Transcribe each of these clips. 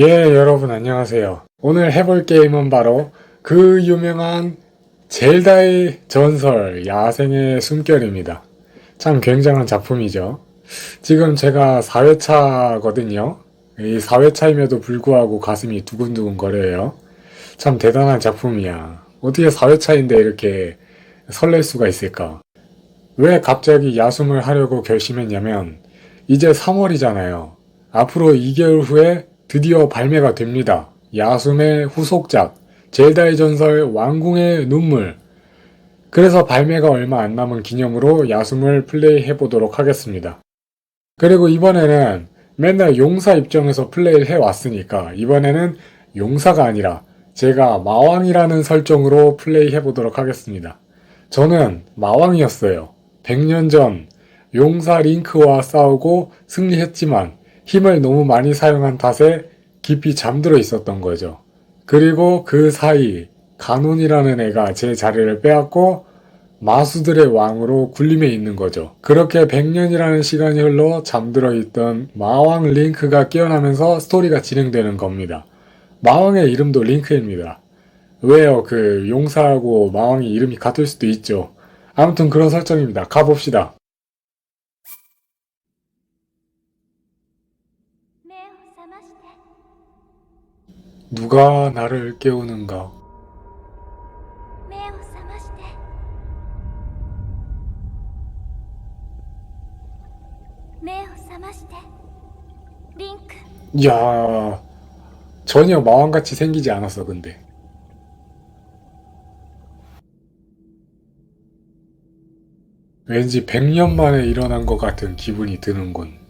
예, 여러분 안녕하세요. 오늘 해볼 게임은 바로 그 유명한 젤다의 전설 야생의 숨결입니다. 참 굉장한 작품이죠. 지금 제가 4회차거든요. 이 4회차임에도 불구하고 가슴이 두근두근 거려요. 참 대단한 작품이야. 어떻게 4회차인데 이렇게 설렐 수가 있을까? 왜 갑자기 야숨을 하려고 결심했냐면, 이제 3월이잖아요. 앞으로 2개월 후에 드디어 발매가 됩니다. 야숨의 후속작, 젤다의 전설 왕궁의 눈물. 그래서 발매가 얼마 안 남은 기념으로 야숨을 플레이해 보도록 하겠습니다. 그리고 이번에는 맨날 용사 입장에서 플레이를 해 왔으니까 이번에는 용사가 아니라 제가 마왕이라는 설정으로 플레이 해 보도록 하겠습니다. 저는 마왕이었어요. 100년 전 용사 링크와 싸우고 승리했지만 힘을 너무 많이 사용한 탓에 깊이 잠들어 있었던 거죠. 그리고 그 사이 가논이라는 애가 제 자리를 빼앗고 마수들의 왕으로 군림해 있는 거죠. 그렇게 100년이라는 시간이 흘러 잠들어 있던 마왕 링크가 깨어나면서 스토리가 진행되는 겁니다. 마왕의 이름도 링크입니다. 왜요? 그 용사하고 마왕이 이름이 같을 수도 있죠. 아무튼 그런 설정입니다. 가봅시다. 누가 나를 깨우는가? 야 전혀 마왕같이 생기지 않았어 근데. 왠지 100년 만에 일어난 것 같은 기분이 드는군.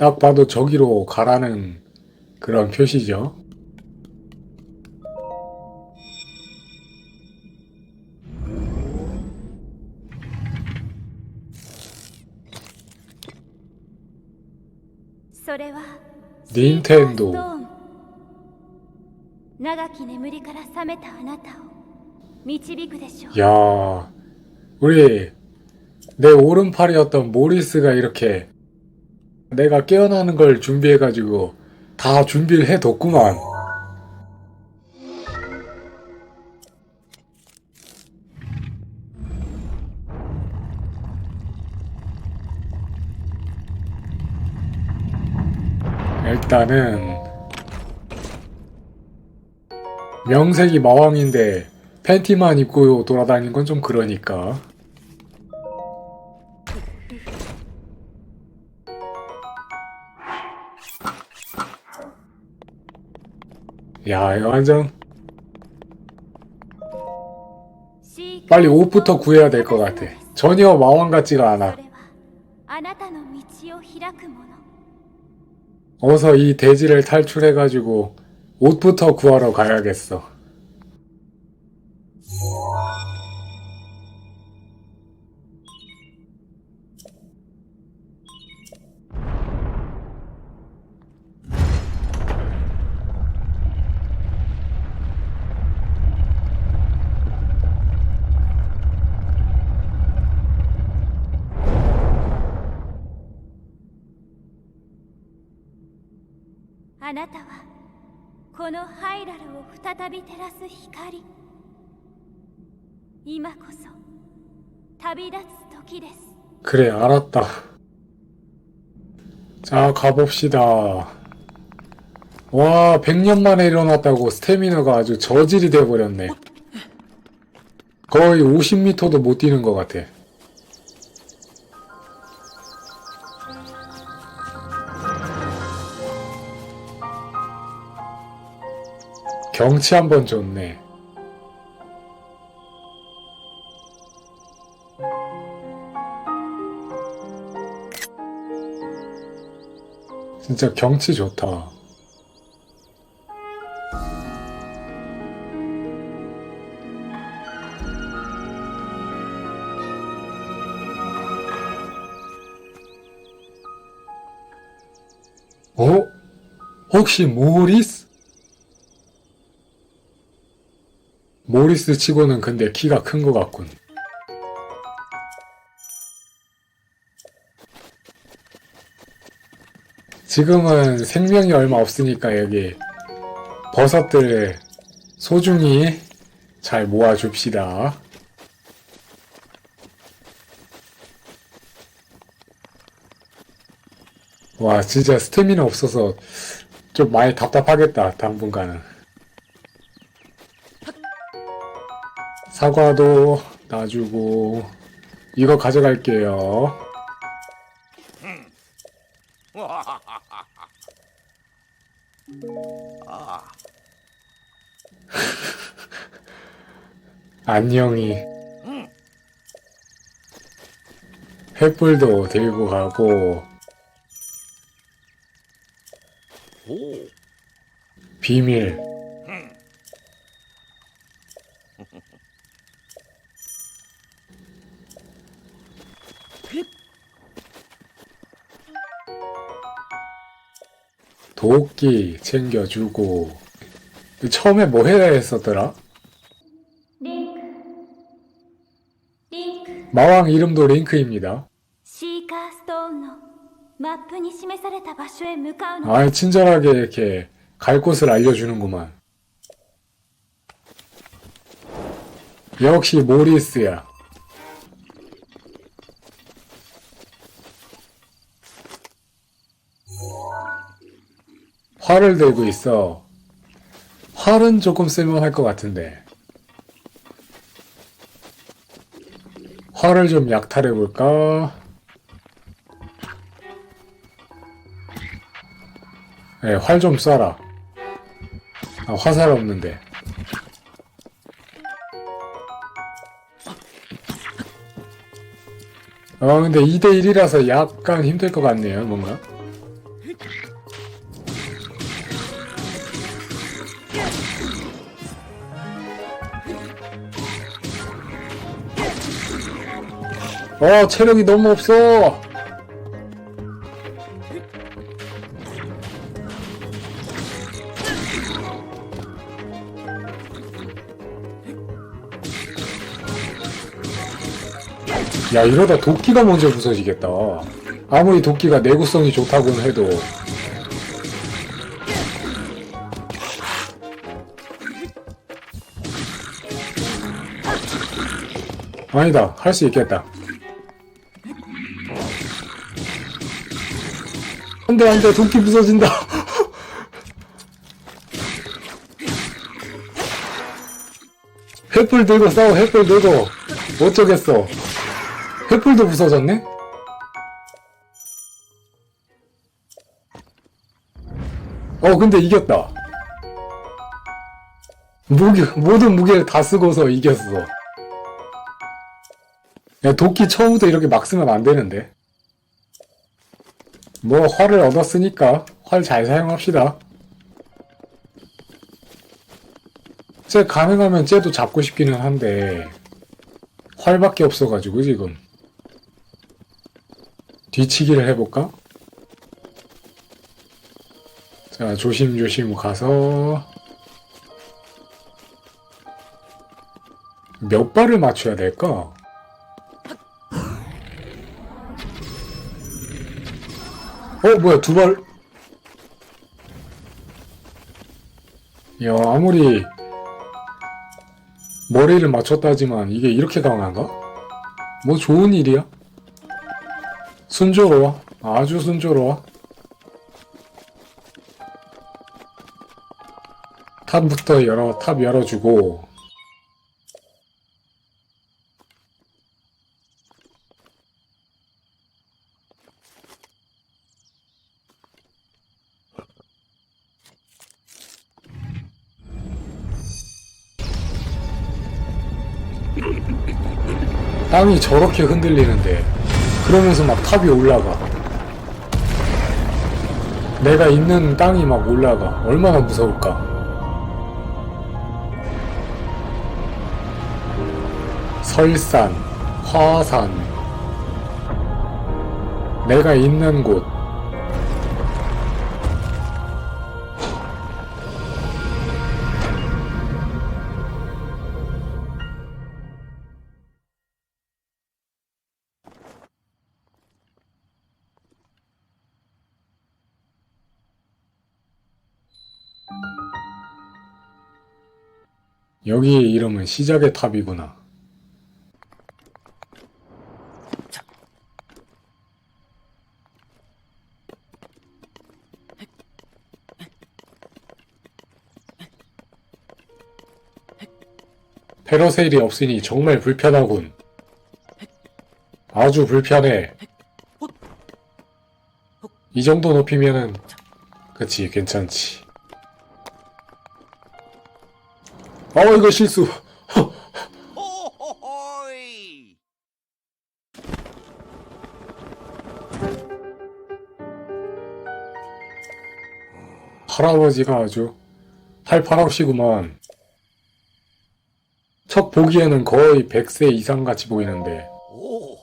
딱 봐도 저기로 가라는 그런 표시죠. 닌텐도. 야 우리 내 오른팔이었던 모리스가 이렇게 내가 깨어나는 걸 준비해가지고 다 준비를 해뒀구만. 일단은 명색이 마왕인데 팬티만 입고 돌아다니는 건 좀 그러니까. 야 이거 완전 빨리 옷부터 구해야 될 것 같아. 전혀 마왕 같지가 않아. 어서 이 대지를 탈출해가지고 옷부터 구하러 가야겠어. あなたはこのハイラルを再び照らす光」「今こそ旅立つ時です」 그래, 알았다. 자, 가봅시다. 와, 100년 만에 일어났다고 스태미너가 아주 저질이 돼버렸네. 거의 50m도 못 뛰는 것 같아. 경치 한번 좋네. 진짜 경치 좋다. 어? 혹시 모리스? 모리스 치고는 근데 키가 큰 것 같군. 지금은 생명이 얼마 없으니까 여기 버섯들 소중히 잘 모아줍시다. 와, 진짜 스태미나 없어서 좀 많이 답답하겠다, 당분간은. 사과도 놔주고, 이거 가져갈게요. 안녕히. 횃불도 들고 가고, 비밀. 도끼 챙겨주고 그 처음에 뭐 해야 했었더라? 링크. 링크. 마왕 이름도 링크입니다. 아, 친절하게 이렇게 갈 곳을 알려주는구만. 역시 모리스야. 활을 들고 있어. 활은 조금 쓸만할 것 같은데. 활을 좀 약탈해 볼까? 네, 활 좀 쏴라. 아, 화살 없는데. 어, 근데 2대1이라서 약간 힘들 것 같네요, 뭔가. 어, 체력이 너무 없어! 야 이러다 도끼가 먼저 부서지겠다. 아무리 도끼가 내구성이 좋다고는 해도. 아니다 할 수 있겠다 안돼 안돼 도끼 부서진다. 횃불 들고 싸워 횃불 들고. 어쩌겠어. 횃불도 부서졌네? 어 근데 이겼다. 무기, 모든 무게를 다 쓰고서 이겼어. 야 도끼 처음부터 이렇게 막 쓰면 안 되는데 뭐 활을 얻었으니까 활 잘 사용합시다 쟤 가능하면 쟤도 잡고 싶기는 한데 활밖에 없어가지고 지금 뒤치기를 해볼까? 자 조심조심 가서 몇 발을 맞춰야 될까? 어 뭐야 두 발? 야 아무리 머리를 맞췄다지만 이게 이렇게 강한가? 뭐 좋은 일이야? 순조로워. 아주 순조로워. 탑부터 열어, 탑 열어주고. 땅이 저렇게 흔들리는데 그러면서 막 탑이 올라가. 내가 있는 땅이 막 올라가. 얼마나 무서울까? 설산 화산. 내가 있는 곳 여기의 이름은 시작의 탑이구나. 페러세일이 없으니 정말 불편하군. 아주 불편해. 이 정도 높이면은, 그치, 괜찮지. 어, 이거 실수. 할아버지가 아주 팔팔하시구만. 첫 보기에는 거의 100세 이상 같이 보이는데, 오,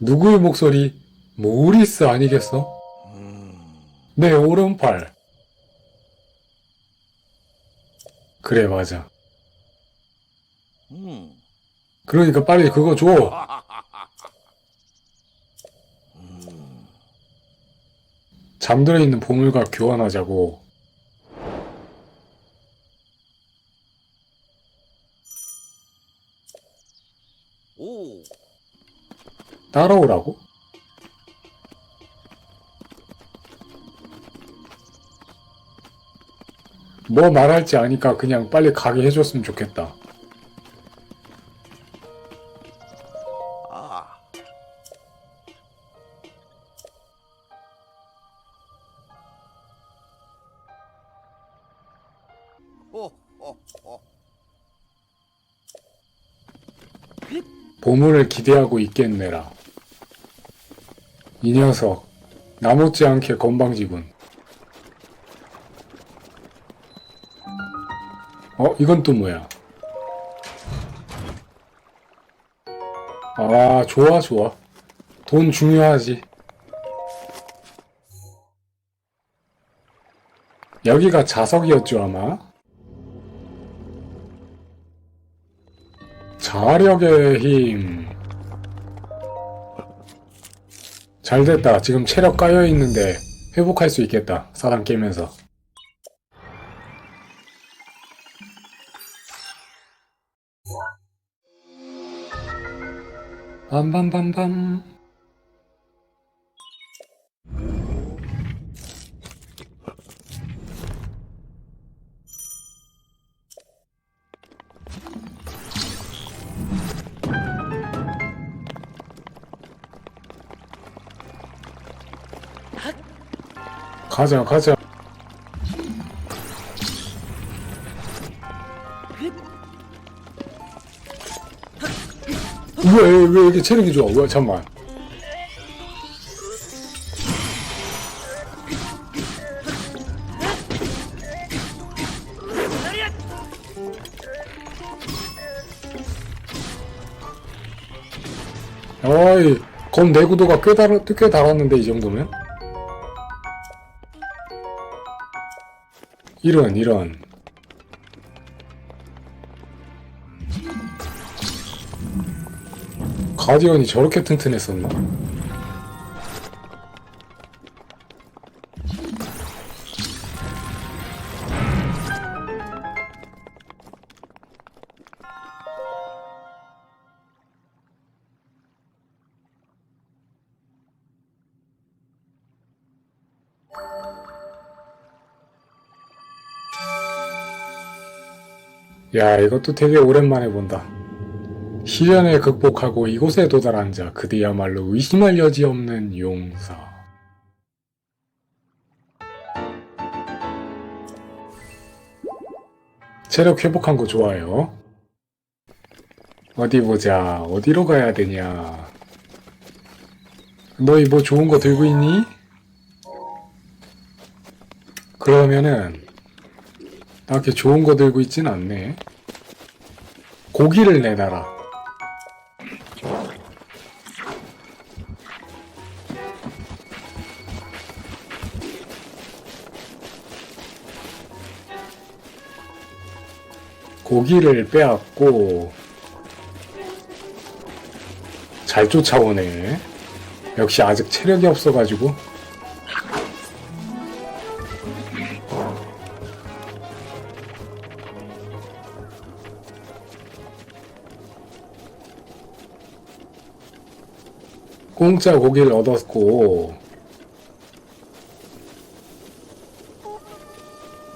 누구의 목소리? 모리스 아니겠어? 내 오른팔. 그래, 맞아. 음, 그러니까 빨리 그거 줘. 잠들어 있는 보물과 교환하자고. 오, 따라오라고? 뭐 말할지 아니까 그냥 빨리 가게 해줬으면 좋겠다. 보물을 기대하고 있겠네라. 이 녀석, 나못지 않게 건방지군. 어, 이건 또 뭐야? 아, 좋아, 좋아. 돈 중요하지. 여기가 자석이었죠, 아마? 자력의 힘. 잘 됐다. 지금 체력 까여 있는데 회복할 수 있겠다. 사람 깨면서. 빰빰빰빰. 가자, 가자. 왜, 이렇게 체력이 좋아? 왜, 잠만. 어이, 검 내구도가 꽤, 달, 꽤 달았는데, 이 정도면? 이런, 이런. 가디언이 저렇게 튼튼했었나? 야, 이것도 되게 오랜만에 본다. 시련을 극복하고 이곳에 도달한 자, 그대야말로 의심할 여지 없는 용사. 체력 회복한 거 좋아요. 어디 보자. 어디로 가야 되냐. 너희 뭐 좋은 거 들고 있니? 그러면은, 딱히 좋은 거 들고 있진 않네. 고기를 내놔라. 고기를 빼앗고 잘 쫓아오네. 역시 아직 체력이 없어가지고. 공짜 고기를 얻었고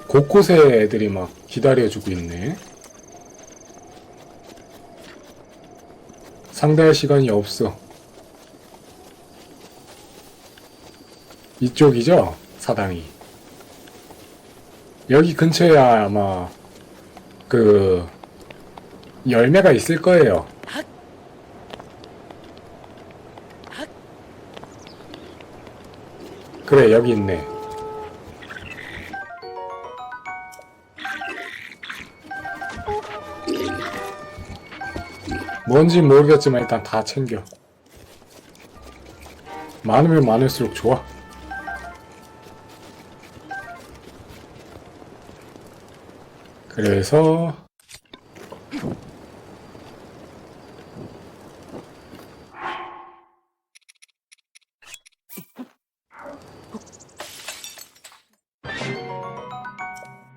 곳곳에 애들이 막 기다려주고 있네. 상대할 시간이 없어. 이쪽이죠? 사당이. 여기 근처에 아마 그 열매가 있을 거예요. 그래 여기 있네. 뭔지 모르겠지만 일단 다 챙겨. 많으면 많을수록 좋아. 그래서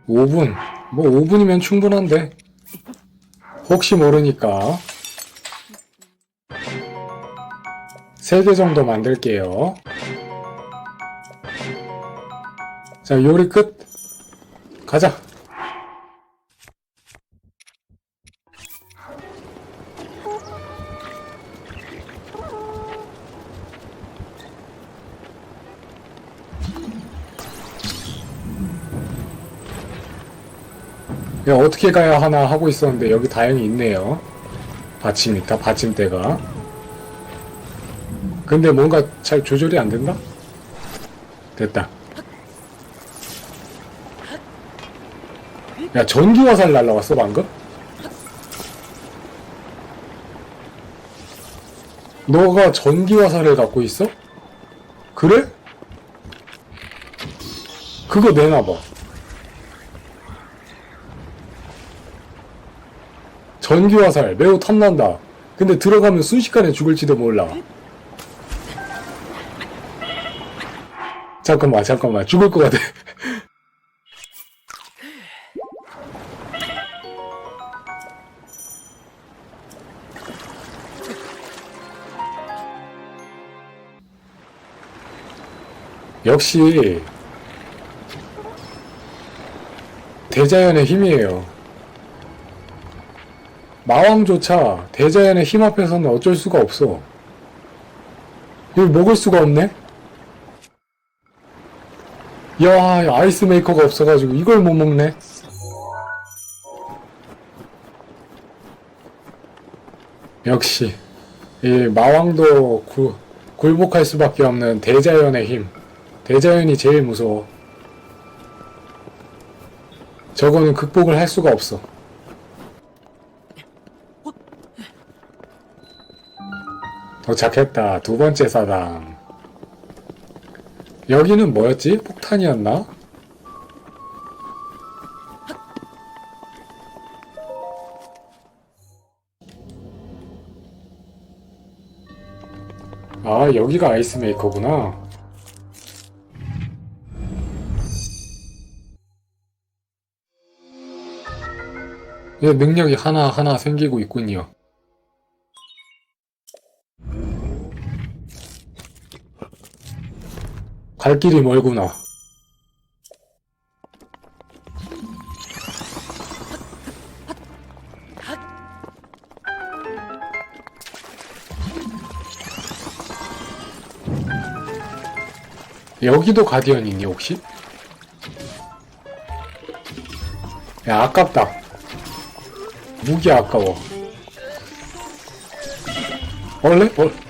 오분뭐 5분이면 충분한데. 혹시 모르니까. 3개 정도 만들게요. 자, 요리 끝. 가자. 야, 어떻게 가야 하나 하고 있었는데 여기 다행히 있네요. 받침 있다, 받침대가. 근데 뭔가 잘 조절이 안 된다? 됐다. 야, 전기 화살 날라왔어, 방금? 너가 전기 화살을 갖고 있어? 그래? 그거 내놔봐. 전기 화살 매우 탐난다. 근데 들어가면 순식간에 죽을지도 몰라. 잠깐만, 잠깐만. 죽을 것 같아. 역시 대자연의 힘이에요. 마왕조차 대자연의 힘 앞에서는 어쩔 수가 없어. 이걸 먹을 수가 없네? 야, 아이스 메이커가 없어가지고 이걸 못 먹네. 역시 이 마왕도 구, 굴복할 수밖에 없는 대자연의 힘. 대자연이 제일 무서워. 저거는 극복을 할 수가 없어. 도착했다. 두 번째 사당. 여기는 뭐였지? 폭탄이었나? 아, 여기가 아이스메이커구나. 이제 능력이 하나하나 생기고 있군요. 갈 길이 멀구나. 여기도 가디언 있니 혹시? 야 아깝다. 무기 아까워. 원래? 어?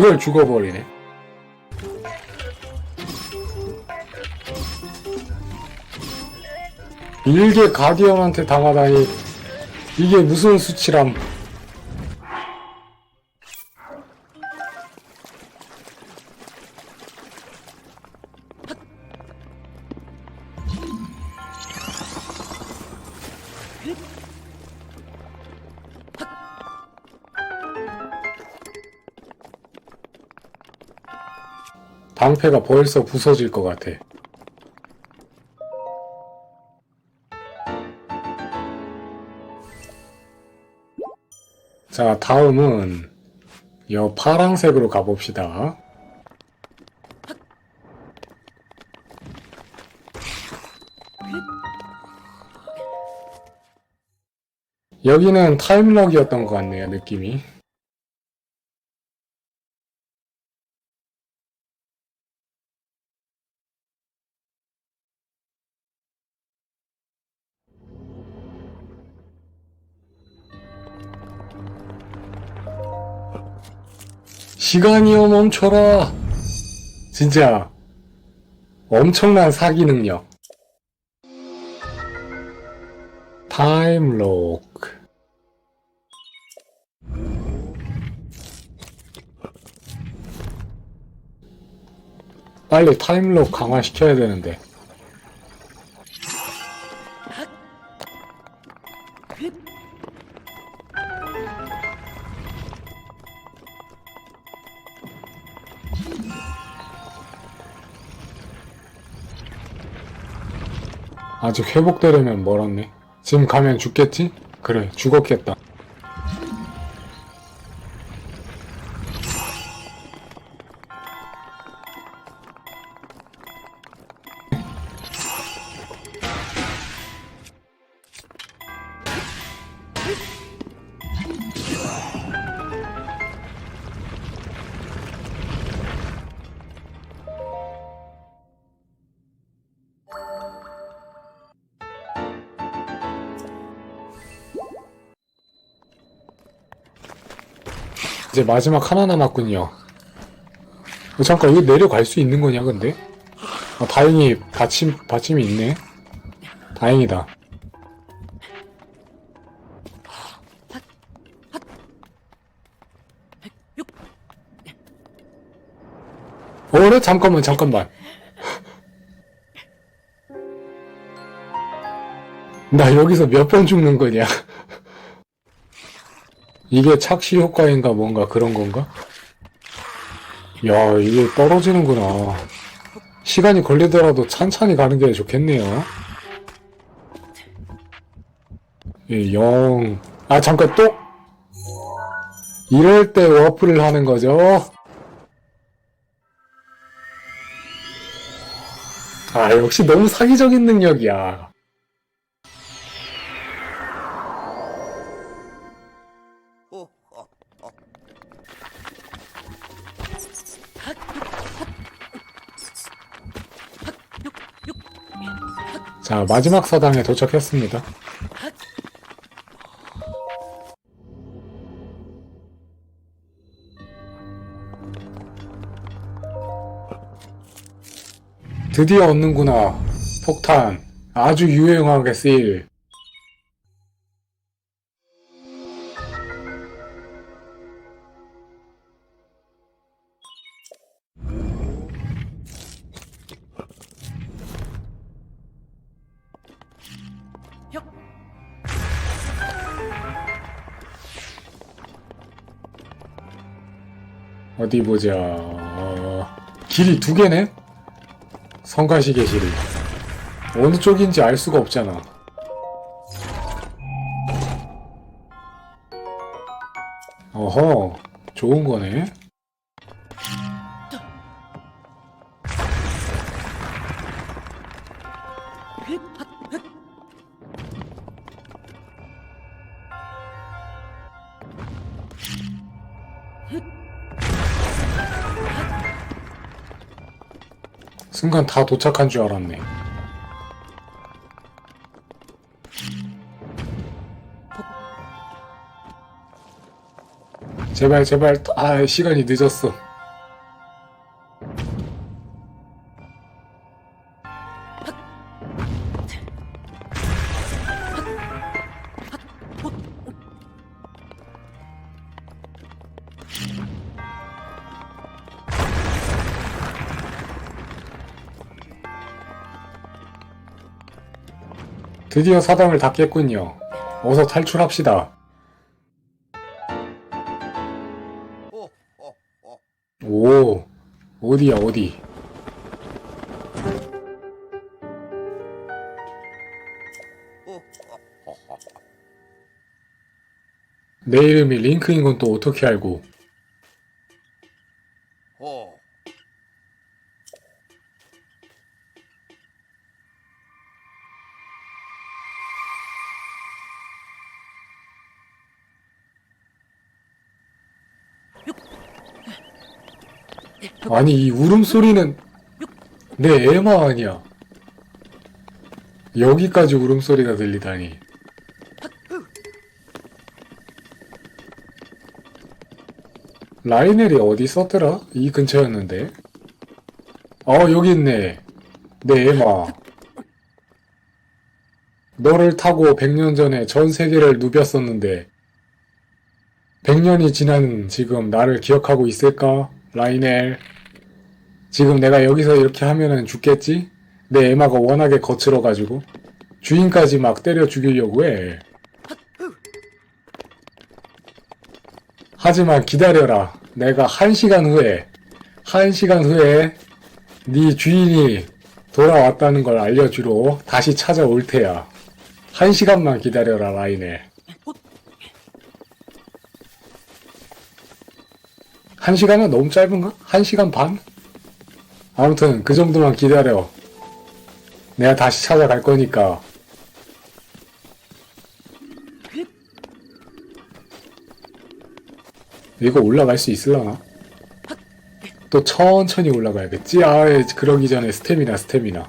이걸 죽어버리네. 일개 가디언한테 당하다니 이게 무슨 수치람. 방패가 벌써 부서질 것 같아. 자, 다음은 여 파랑색으로 가봅시다. 여기는 타임럭이었던 것 같네요, 느낌이. 시간이여 멈춰라! 진짜 엄청난 사기 능력. 타임록. 빨리 타임록 강화시켜야 되는데. 아직 회복되려면 멀었네. 지금 가면 죽겠지? 그래, 죽었겠다. 이제 마지막 하나 남았군요. 어, 잠깐, 여기 내려갈 수 있는 거냐, 근데? 아, 다행히 받침, 받침이 있네. 다행이다. 어, 그래? 잠깐만, 잠깐만. 나 여기서 몇 번 죽는 거냐? 이게 착시 효과인가 뭔가 그런 건가? 야, 이게 떨어지는구나. 시간이 걸리더라도 천천히 가는 게 좋겠네요. 예, 0. 아, 잠깐 또? 이럴 때 워프를 하는 거죠? 아, 역시 너무 사기적인 능력이야. 자, 마지막 서당에 도착했습니다. 드디어 얻는구나. 폭탄. 아주 유용하게 쓰일. 어디 보자. 어, 길이 두 개네? 성가시계 길이. 어느 쪽인지 알 수가 없잖아. 어허, 좋은 거네. 순간 다 도착한 줄 알았네. 제발, 제발, 아, 시간이 늦었어. 드디어 사당을 닫겠군요. 어서 탈출합시다. 오, 어디야, 어디. 내 이름이 링크인 건 또 어떻게 알고? 아니 이 울음소리는 내 애마 아니야. 여기까지 울음소리가 들리다니. 라이넬이 어디 있었더라? 이 근처였는데. 어 여기 있네. 내 애마. 너를 타고 100년 전에 전 세계를 누볐었는데 100년이 지난 지금 나를 기억하고 있을까? 라이넬. 지금 내가 여기서 이렇게 하면은 죽겠지? 내 에마가 워낙에 거칠어가지고. 주인까지 막 때려 죽이려고 해. 하지만 기다려라. 내가 한 시간 후에, 한 시간 후에 네 주인이 돌아왔다는 걸 알려주러 다시 찾아올 테야. 한 시간만 기다려라, 라이넬. 한 시간은 너무 짧은가? 한 시간 반? 아무튼 그 정도만 기다려. 내가 다시 찾아갈 거니까. 이거 올라갈 수 있을라나? 또 천천히 올라가야겠지? 아, 그러기 전에 스태미나, 스태미나.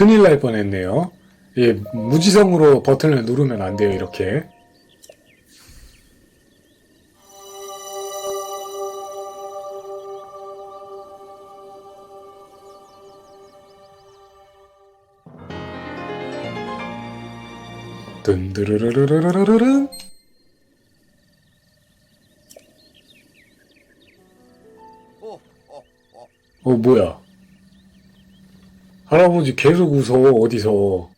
큰일 날 뻔했네요. 예, 무지성으로 버튼을 누르면 안 돼요, 이렇게. 든드르르르르르르 어. 뭐야. 할아버지 계속 웃어, 어디서.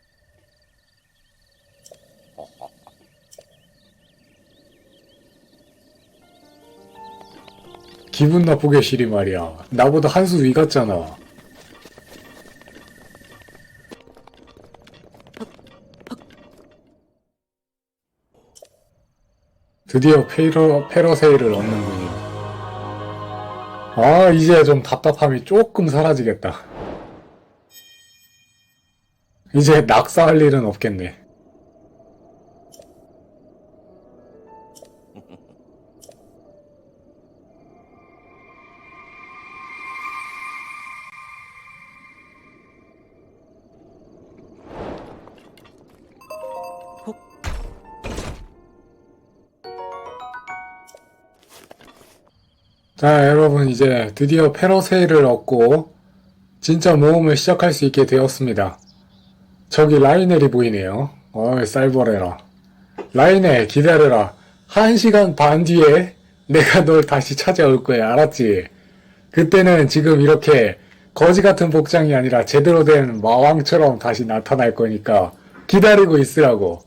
기분 나쁘게 시리 말이야. 나보다 한 수 위 같잖아. 드디어 페러, 페러세이를 얻는군요. 아, 이제 좀 답답함이 조금 사라지겠다. 이제 낙사할 일은 없겠네. 자, 여러분, 이제 드디어 페러세이를 얻고 진짜 모험을 시작할 수 있게 되었습니다. 저기 라이넬이 보이네요. 어이, 쌀벌해라. 라이넬, 기다려라. 한 시간 반 뒤에 내가 널 다시 찾아올 거야. 알았지? 그때는 지금 이렇게 거지 같은 복장이 아니라 제대로 된 마왕처럼 다시 나타날 거니까 기다리고 있으라고.